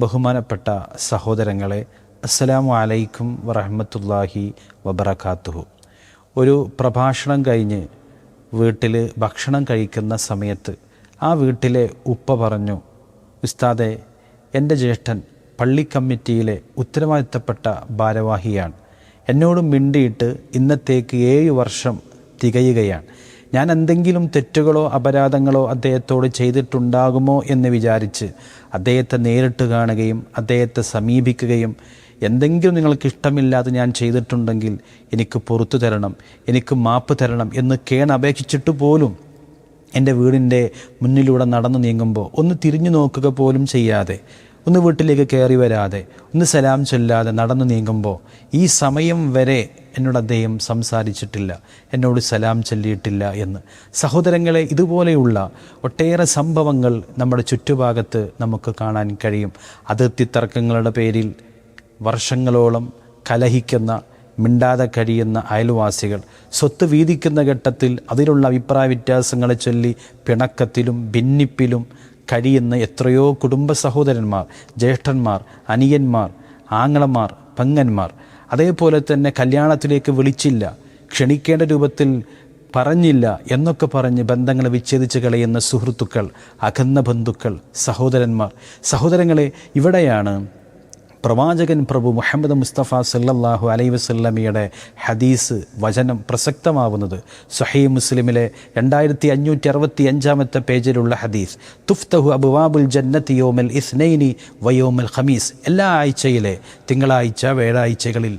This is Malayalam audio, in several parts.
ബഹുമാനപ്പെട്ട സഹോദരങ്ങളെ അസ്സലാമു അലൈക്കും വറഹമത്തല്ലാഹി വബറക്കാത്തുഹു ഒരു പ്രഭാഷണം കഴിഞ്ഞ് വീട്ടിൽ ഭക്ഷണം കഴിക്കുന്ന സമയത്ത് ആ വീട്ടിലെ ഉപ്പ പറഞ്ഞു ഉസ്താദെ എന്റെ ജ്യേഷ്ഠൻ പള്ളി കമ്മിറ്റിയിലെ ഉത്തരവാദിത്തപ്പെട്ട ഭാരവാഹിയാണ്. എന്നോട് മിണ്ടിയിട്ട് ഇന്നത്തേക്ക് ഏഴ് വർഷം തികയുകയാണ്. ഞാൻ എന്തെങ്കിലും തെറ്റുകളോ അപരാധങ്ങളോ അദ്ദേഹത്തോട് ചെയ്തിട്ടുണ്ടാകുമോ എന്ന് വിചാരിച്ച് അദ്ദേഹത്തെ നേരിട്ട് കാണുകയും അദ്ദേഹത്തെ സമീപിക്കുകയും എന്തെങ്കിലും നിങ്ങൾക്ക് ഇഷ്ടമില്ലാതെ ഞാൻ ചെയ്തിട്ടുണ്ടെങ്കിൽ എനിക്ക് പുറത്തു തരണം എനിക്ക് മാപ്പ് തരണം എന്ന് കേണപേക്ഷിച്ചിട്ട് പോലും എന്റെ വീടിന്റെ മുന്നിലൂടെ നടന്നു നീങ്ങുമ്പോൾ ഒന്ന് തിരിഞ്ഞു നോക്കുക പോലും ചെയ്യാതെ ഒന്ന് വീട്ടിലേക്ക് കയറി വരാതെ ഒന്ന് സലാം ചൊല്ലാതെ നടന്നു നീങ്ങുമ്പോൾ ഈ സമയം വരെ എന്നോട് അദ്ദേഹം സംസാരിച്ചിട്ടില്ല എന്നോട് സലാം ചൊല്ലിയിട്ടില്ല എന്ന്. സഹോദരങ്ങളെ ഇതുപോലെയുള്ള ഒട്ടേറെ സംഭവങ്ങൾ നമ്മുടെ ചുറ്റുഭാഗത്ത് നമുക്ക് കാണാൻ കഴിയും. അതിർത്തി തർക്കങ്ങളുടെ പേരിൽ വർഷങ്ങളോളം കലഹിക്കുന്ന മിണ്ടാതെ കഴിയുന്ന അയൽവാസികൾ സ്വത്ത് വീതിക്കുന്ന ഘട്ടത്തിൽ അതിലുള്ള അഭിപ്രായ വ്യത്യാസങ്ങളെ ചൊല്ലി പിണക്കത്തിലും ഭിന്നിപ്പിലും കഴിയുന്ന എത്രയോ കുടുംബ സഹോദരന്മാർ ജ്യേഷ്ഠന്മാർ അനിയന്മാർ ആങ്ങളമാർ പെങ്ങന്മാർ. അതേപോലെ തന്നെ കല്യാണത്തിലേക്ക് വിളിച്ചില്ല ക്ഷണിക്കേണ്ട രൂപത്തിൽ പറഞ്ഞില്ല എന്നൊക്കെ പറഞ്ഞ് ബന്ധങ്ങളെ വിച്ഛേദിച്ച് കളയുന്ന സുഹൃത്തുക്കൾ അകന്ന ബന്ധുക്കൾ സഹോദരന്മാർ. സഹോദരങ്ങളെ ഇവിടെയാണ് പ്രവാചകൻ പ്രഭു മുഹമ്മദ് മുസ്തഫ സല്ലാഹു അലൈ വസല്ലമയുടെ ഹദീസ് വചനം പ്രസക്തമാവുന്നത് സഹീ മുസ്ലിമിലെ രണ്ടായിരത്തി അഞ്ഞൂറ്റി അറുപത്തി അഞ്ചാമത്തെ പേജിലുള്ള ഹദീസ്. തുഫ്തഹു അബുവാബുൽ ജന്നത്ത് യോമൽ ഇസ്നൈനി വയോമൽ ഖമീസ്. എല്ലാ ആഴ്ചയിലെ തിങ്കളാഴ്ച വ്യാഴാഴ്ചകളിൽ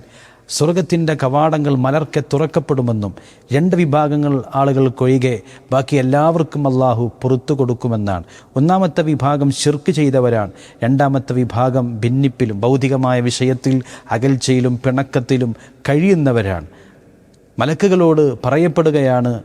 സ്വർഗത്തിന്റെ കവാടങ്ങൾ മലർക്കെ തുറക്കപ്പെടുമെന്നും രണ്ട് വിഭാഗങ്ങൾ ആളുകൾ ആളുകൾക്കൊഴികെ ബാക്കി എല്ലാവർക്കും അള്ളാഹു പുറത്തു കൊടുക്കുമെന്നാണ്. ഒന്നാമത്തെ വിഭാഗം ശിർക്ക് ചെയ്തവരാണ്. രണ്ടാമത്തെ വിഭാഗം ഭിന്നിപ്പിലും ഭൗതികമായ വിഷയത്തിൽ അകൽച്ചയിലും പിണക്കത്തിലും കഴിയുന്നവരാണ്. മലക്കുകളോട് പറയപ്പെടുകയാണ്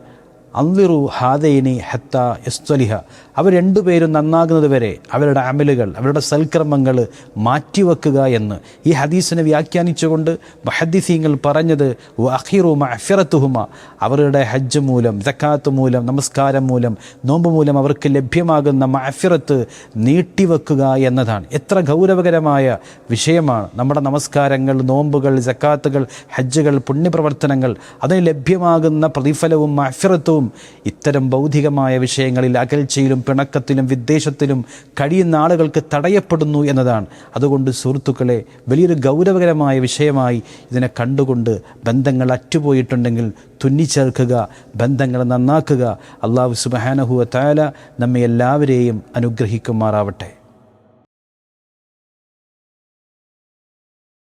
അന്തിറു ഹാദൈനി ഹത്ത എസ്തലിഹ അവർ രണ്ടുപേരും നന്നാകുന്നത് വരെ അവരുടെ അമലുകൾ അവരുടെ സൽക്രമങ്ങൾ മാറ്റിവെക്കുക എന്ന് ഈ ഹദീസിനെ വ്യാഖ്യാനിച്ചുകൊണ്ട് മഹദീസീങ്ങൾ പറഞ്ഞത് അഖിറു അഫിറത്തുഹുമ അവരുടെ ഹജ്ജ് മൂലം ജക്കാത്ത് മൂലം നമസ്കാരം മൂലം നോമ്പ് മൂലം അവർക്ക് ലഭ്യമാകുന്ന അഫിറത്ത് നീട്ടിവെക്കുക എന്നതാണ്. എത്ര ഗൗരവകരമായ വിഷയമാണ്. നമ്മുടെ നമസ്കാരങ്ങൾ നോമ്പുകൾ ജക്കാത്തുകൾ ഹജ്ജുകൾ പുണ്യപ്രവർത്തനങ്ങൾ അതിന് ലഭ്യമാകുന്ന പ്രതിഫലവും മഫിറത്തും ഇത്തരം ഭൗതികമായ വിഷയങ്ങളിൽ അകൽച്ചയിലും പിണക്കത്തിലും വിദ്വേഷത്തിലും കഴിയുന്ന ആളുകൾക്ക് തടയപ്പെടുന്നു എന്നതാണ്. അതുകൊണ്ട് സുഹൃത്തുക്കളെ വലിയൊരു ഗൗരവകരമായ വിഷയമായി ഇതിനെ കണ്ടുകൊണ്ട് ബന്ധങ്ങൾ അറ്റുപോയിട്ടുണ്ടെങ്കിൽ തുന്നിച്ചേർക്കുക ബന്ധങ്ങൾ നന്നാക്കുക. അള്ളാഹു സുബഹാനഹുവ താല നമ്മെ എല്ലാവരെയും അനുഗ്രഹിക്കുമാറാവട്ടെ.